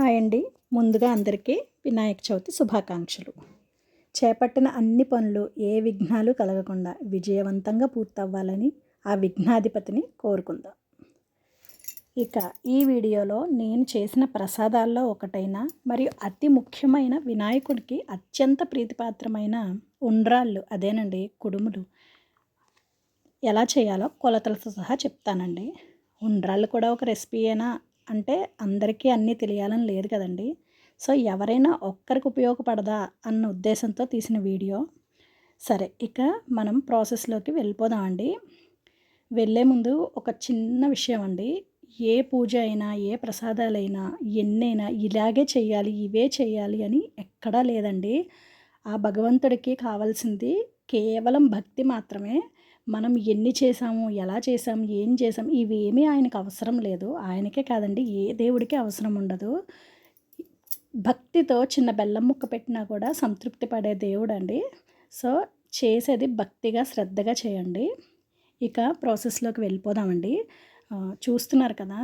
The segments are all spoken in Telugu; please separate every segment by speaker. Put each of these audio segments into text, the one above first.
Speaker 1: హాయ్ అండి. ముందుగా అందరికీ వినాయక చవితి శుభాకాంక్షలు. చేపట్టిన అన్ని పనులు ఏ విఘ్నాలు కలగకుండా విజయవంతంగా పూర్తవ్వాలని ఆ విఘ్నాధిపతిని కోరుకుందాం. ఇక ఈ వీడియోలో నేను చేసిన ప్రసాదాల్లో ఒకటైన మరియు అతి ముఖ్యమైన వినాయకుడికి అత్యంత ప్రీతిపాత్రమైన ఉండ్రాళ్ళు అదేనండి కుడుములు. ఎలా చేయాలో కొలతలతో సహా చెప్తానండి. ఉండ్రాళ్ళు కూడా ఒక రెసిపీ అయినా అంటే అందరికీ అన్నీ తెలియాలని లేదు కదండి. సో ఎవరైనా ఒక్కరికి ఉపయోగపడదా అన్న ఉద్దేశంతో తీసిన వీడియో. సరే ఇక మనం ప్రాసెస్లోకి వెళ్ళిపోదామండి వెళ్ళే ముందు ఒక చిన్న విషయం అండి. ఏ పూజ అయినా ఏ ప్రసాదాలైనా ఎన్నైనా ఇలాగే చేయాలి ఇవే చేయాలి అని ఎక్కడా లేదండి. ఆ భగవంతుడికి కావాల్సింది కేవలం భక్తి మాత్రమే. మనం ఎన్ని చేసాము ఎలా చేసాము ఏం చేసాం ఇవేమీ ఆయనకు అవసరం లేదు. ఆయనకే కాదండి ఏ దేవుడికి అవసరం ఉండదు. భక్తితో చిన్న బెల్లం ముక్క పెట్టినా కూడా సంతృప్తి పడే దేవుడు అండి సో చేసేది భక్తిగా శ్రద్ధగా చేయండి. ఇక ప్రాసెస్లోకి వెళ్ళిపోదామండి. చూస్తున్నారు కదా.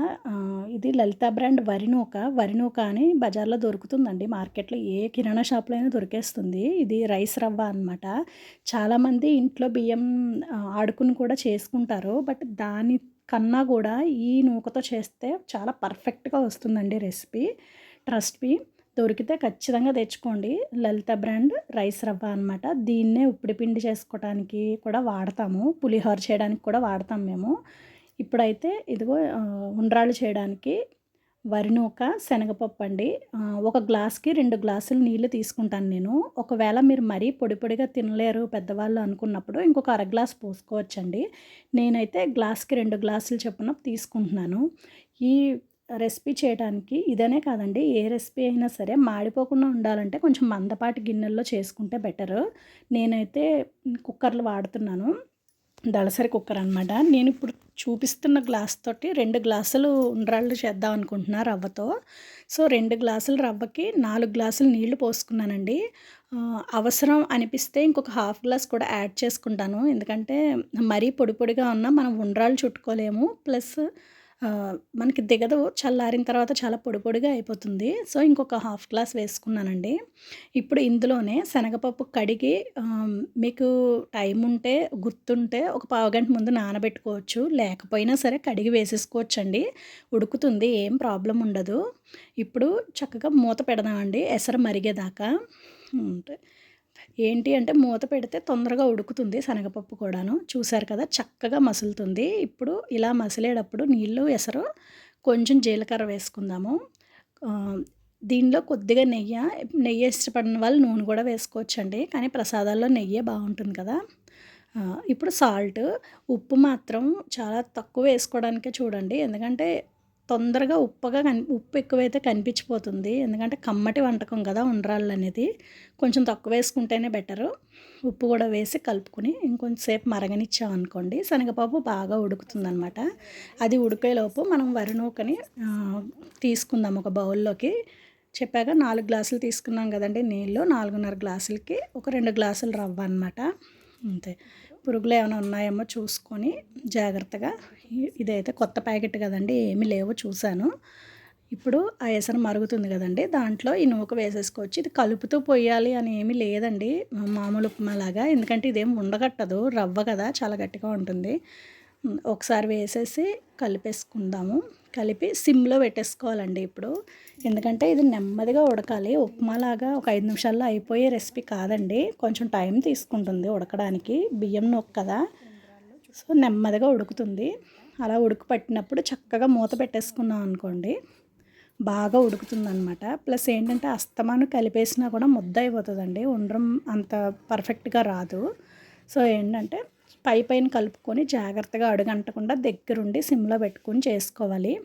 Speaker 1: ఇది లలిత బ్రాండ్ వరినూక. వరినూక అని బజార్లో దొరుకుతుందండి. మార్కెట్లో ఏ కిరాణా షాప్లో అయినా దొరికేస్తుంది. ఇది రైస్ రవ్వ అనమాట చాలామంది ఇంట్లో బియ్యం ఆడుకుని కూడా చేసుకుంటారు. బట్ దాని కన్నా కూడా ఈ నూకతో చేస్తే చాలా పర్ఫెక్ట్గా వస్తుందండి రెసిపీ. Trust me. దొరికితే ఖచ్చితంగా తెచ్చుకోండి. లలిత బ్రాండ్ రైస్ రవ్వ అనమాట దీన్నే ఉప్పిడి పిండి చేసుకోవడానికి కూడా వాడతాము. పులిహోర చేయడానికి కూడా వాడతాం మేము. ఇప్పుడైతే ఇదిగో ఉండ్రాళ్ళు చేయడానికి వరి నూక శనగపప్పు అండి. ఒక గ్లాస్కి రెండు గ్లాసులు నీళ్ళు తీసుకుంటాను నేను. ఒకవేళ మీరు మరీ పొడి పొడిగా తినలేరు పెద్దవాళ్ళు అనుకున్నప్పుడు ఇంకొక అర గ్లాస్ పోసుకోవచ్చండి. నేనైతే గ్లాస్కి రెండు గ్లాసులు చొప్పున తీసుకుంటున్నాను. ఈ రెసిపీ చేయడానికి ఇదనే కాదండి ఏ రెసిపీ అయినా సరే మాడిపోకుండా ఉండాలంటే కొంచెం మందపాటి గిన్నెల్లో చేసుకుంటే బెటర్. నేనైతే కుక్కర్లు వాడుతున్నాను. దళసరి కుక్కర్ అనమాట నేను ఇప్పుడు చూపిస్తున్న గ్లాస్ తోటి రెండు గ్లాసులు ఉండ్రాళ్ళు చేద్దాం అనుకుంటున్నా రవ్వతో. సో రెండు గ్లాసులు రవ్వకి నాలుగు గ్లాసులు నీళ్ళు పోసుకున్నానండి. అవసరం అనిపిస్తే ఇంకొక హాఫ్ గ్లాస్ కూడా యాడ్ చేసుకుంటాను. ఎందుకంటే మరీ పొడి పొడిగా ఉన్నా మనం ఉండ్రాళ్ళు చుట్టుకోలేము. ప్లస్ మనకి దిగదు. చల్లారిన తర్వాత చాలా పొడి పొడిగా అయిపోతుంది. సో ఇంకొక హాఫ్ గ్లాస్ వేసుకున్నానండి. ఇప్పుడు ఇందులోనే శనగపప్పు కడిగి మీకు టైం ఉంటే గుర్తుంటే ఒక పావుగంట ముందు నానబెట్టుకోవచ్చు. లేకపోయినా సరే కడిగి వేసేసుకోవచ్చు అండి ఉడుకుతుంది ఏం ప్రాబ్లం ఉండదు. ఇప్పుడు చక్కగా మూత పెడదామండి. ఎసరు మరిగేదాకా. ఏంటి అంటే మూత పెడితే తొందరగా ఉడుకుతుంది శనగపప్పు కూడాను. చూశారు కదా చక్కగా మసులుతుంది. ఇప్పుడు ఇలా మసిలేటప్పుడు నీళ్ళు ఎసరు కొంచెం జీలకర్ర వేసుకుందాము. దీనిలో కొద్దిగా నెయ్యి నెయ్యి ఇష్టపడిన వాళ్ళు నూనె కూడా వేసుకోవచ్చండి. కానీ ప్రసాదాల్లో నెయ్యే బాగుంటుంది కదా. ఇప్పుడు సాల్ట్ ఉప్పు మాత్రం చాలా తక్కువ వేసుకోవడానికే చూడండి. ఎందుకంటే తొందరగా ఉప్పగా కని ఉప్పు ఎక్కువైతే కనిపించిపోతుంది. ఎందుకంటే కమ్మటి వంటకం కదా ఉండరాళ్ళు అనేది. కొంచెం తక్కువ వేసుకుంటేనే బెటరు. ఉప్పు కూడా వేసి కలుపుకుని ఇంకొంచెంసేపు మరగనిచ్చామనుకోండి శనగపప్పు బాగా ఉడుకుతుందనమాట. అది ఉడికేలోపు మనం వరి నూకని తీసుకుందాం ఒక బౌల్లోకి. చెప్పాక నాలుగు గ్లాసులు తీసుకున్నాం కదండి నీళ్ళు. నాలుగున్నర గ్లాసులకి ఒక రెండు గ్లాసులు రవ్వ అనమాట అంతే. పురుగులు ఏమైనా ఉన్నాయేమో చూసుకొని జాగ్రత్తగా ఇదైతే కొత్త ప్యాకెట్ కదండి ఏమీ లేవో చూశాను. ఇప్పుడు ఆ ఎసరు మరుగుతుంది కదండి దాంట్లో ఈ నూక వేసేసుకోవచ్చు. ఇది కలుపుతూ పోయాలి అని ఏమీ లేదండి మామూలు ఉప్మాలాగా. ఎందుకంటే ఇదేం ఉండగట్టదు రవ్వ కదా చాలా గట్టిగా ఉంటుంది. ఒకసారి వేసేసి కలిపేసుకుందాము. కలిపి సిమ్లో పెట్టేసుకోవాలండి ఇప్పుడు. ఎందుకంటే ఇది నెమ్మదిగా ఉడకాలి. ఉప్మాలాగా ఒక ఐదు నిమిషాల్లో అయిపోయే రెసిపీ కాదండి. కొంచెం టైం తీసుకుంటుంది ఉడకడానికి. బియ్యం నొక్క కదా. సో నెమ్మదిగా ఉడుకుతుంది. అలా ఉడుకు పట్టినప్పుడు చక్కగా మూత పెట్టేసుకున్నాం అనుకోండి బాగా ఉడుకుతుందనమాట ప్లస్ ఏంటంటే అస్తమాను కలిపేసినా కూడా ముద్ద అయిపోతుందండి. ఉండడం అంత పర్ఫెక్ట్గా రాదు. సో ఏంటంటే పై పైన కలుపుకొని జాగ్రత్తగా అడుగంటకుండా దగ్గరుండి సిమ్లో పెట్టుకొని చేసుకోవాలి.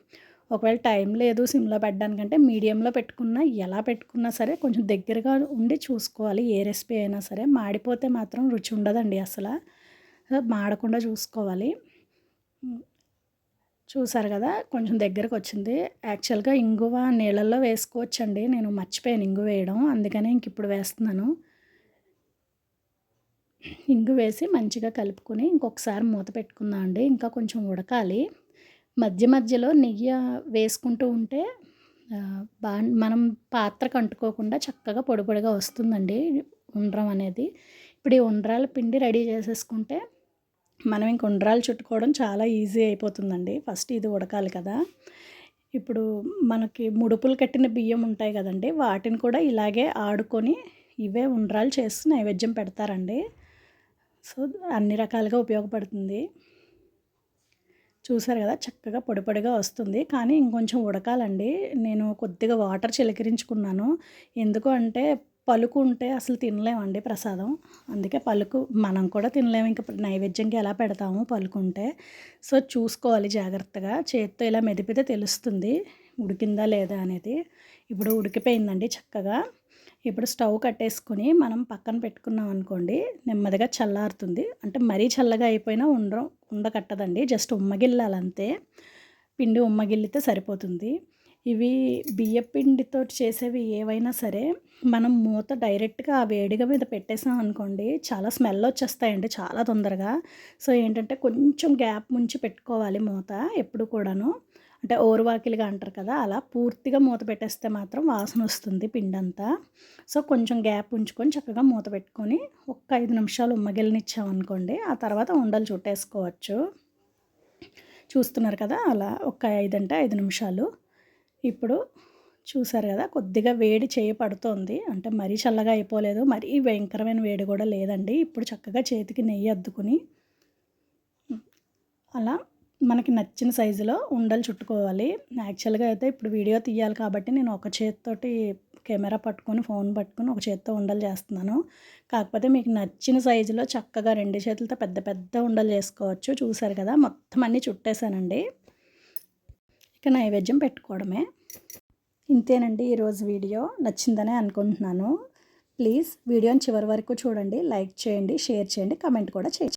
Speaker 1: ఒకవేళ టైం లేదు సిమ్లో పెట్టడానికంటే మీడియంలో పెట్టుకున్నా ఎలా పెట్టుకున్నా సరే కొంచెం దగ్గరగా ఉండి చూసుకోవాలి. ఏ రెసిపీ అయినా సరే మాడిపోతే మాత్రం రుచి ఉండదండి అసలు. మాడకుండా చూసుకోవాలి. చూసారు కదా కొంచెం దగ్గరకు వచ్చింది. యాక్చువల్గా ఇంగువ నీళ్ళల్లో వేసుకోవచ్చండి. నేను మర్చిపోయాను ఇంగు వేయడం. అందుకనే ఇంక ఇప్పుడు వేస్తున్నాను. ఇంగు వేసి మంచిగా కలుపుకొని ఇంకొకసారి మూత పెట్టుకుందాం అండి ఇంకా కొంచెం ఉడకాలి. మధ్య మధ్యలో నెయ్యి వేసుకుంటూ ఉంటే బా మనం పాత్రకు అంటుకోకుండా చక్కగా పొడి పొడిగా వస్తుందండి ఉండ్రం అనేది. ఇప్పుడు ఈ ఉండ్రాల పిండి రెడీ చేసేసుకుంటే మనం ఇంక ఉండ్రాలు చుట్టుకోవడం చాలా ఈజీ అయిపోతుందండి. ఫస్ట్ ఇది ఉడకాలి కదా. ఇప్పుడు మనకి ముడుపులు కట్టిన బియ్యం ఉంటాయి కదండి వాటిని కూడా ఇలాగే ఆడుకొని ఇవే ఉండ్రాలు చేసి నైవేద్యం పెడతారండి. సో అన్ని రకాలుగా ఉపయోగపడుతుంది. చూసారు కదా చక్కగా పొడి పొడిగా వస్తుంది. కానీ ఇంకొంచెం ఉడకాలండి. నేను కొద్దిగా వాటర్ చిలకరించుకున్నాను. ఎందుకు అంటే పలుకు ఉంటే అసలు తినలేమండి ప్రసాదం. అందుకే పలుకు మనం కూడా తినలేము. ఇంకా నైవేద్యంకి ఎలా పెడతాము పలుకుంటే. సో చూసుకోవాలి జాగ్రత్తగా. చేత్తో ఇలా మెదిపితే తెలుస్తుంది. ఉడికిందా లేదా అనేది. ఇప్పుడు ఉడికిపోయిందండి చక్కగా. ఇప్పుడు స్టవ్ కట్టేసుకుని మనం పక్కన పెట్టుకున్నాం అనుకోండి నెమ్మదిగా చల్లారుతుంది. అంటే మరీ చల్లగా అయిపోయినా ఉండ ఉండకట్టదండి జస్ట్ ఉమ్మగిల్లాలంతే. పిండి ఉమ్మగిల్లితే సరిపోతుంది. ఇవి బియ్యపిండితో చేసేవి ఏవైనా సరే మనం మూత డైరెక్ట్గా ఆ వేడిగా మీద పెట్టేసాం అనుకోండి చాలా స్మెల్ వచ్చేస్తాయండి చాలా తొందరగా. సో ఏంటంటే కొంచెం గ్యాప్ ముంచి పెట్టుకోవాలి మూత ఎప్పుడు కూడాను. అంటే ఓరువాకిలిగా అంటారు కదా అలా పూర్తిగా మూత పెట్టేస్తే మాత్రం వాసన వస్తుంది పిండి అంతా సో కొంచెం గ్యాప్ ఉంచుకొని చక్కగా మూత పెట్టుకొని ఒక్క ఐదు నిమిషాలు ఉమ్మగిలినిచ్చామనుకోండి ఆ తర్వాత ఉండలు చుట్టేసుకోవచ్చు. చూస్తున్నారు కదా అలా ఒక ఐదు అంటే ఐదు నిమిషాలు. ఇప్పుడు చూసారు కదా కొద్దిగా వేడి చేయి పడుతోంది. అంటే మరీ చల్లగా అయిపోలేదు మరీ భయంకరమైన వేడి కూడా లేదండి. ఇప్పుడు చక్కగా చేతికి నెయ్యి అద్దుకుని అలా మనకి నచ్చిన సైజులో ఉండలు చుట్టుకోవాలి. యాక్చువల్గా అయితే ఇప్పుడు వీడియో తీయాలి కాబట్టి నేను ఒక చేతితోటి కెమెరా పట్టుకొని ఫోన్ పట్టుకొని ఒక చేత్తో ఉండలు చేస్తున్నాను. కాకపోతే మీకు నచ్చిన సైజులో చక్కగా రెండు చేతులతో పెద్ద పెద్ద ఉండలు చేసుకోవచ్చు. చూసారు కదా మొత్తం అన్నీ చుట్టేసానండి. ఇక నైవేద్యం పెట్టుకోవడమే. ఇంతేనండి ఈరోజు వీడియో. నచ్చిందనే అనుకుంటున్నాను. ప్లీజ్ వీడియోని చివరి వరకు చూడండి లైక్ చేయండి షేర్ చేయండి కమెంట్ కూడా చేయండి.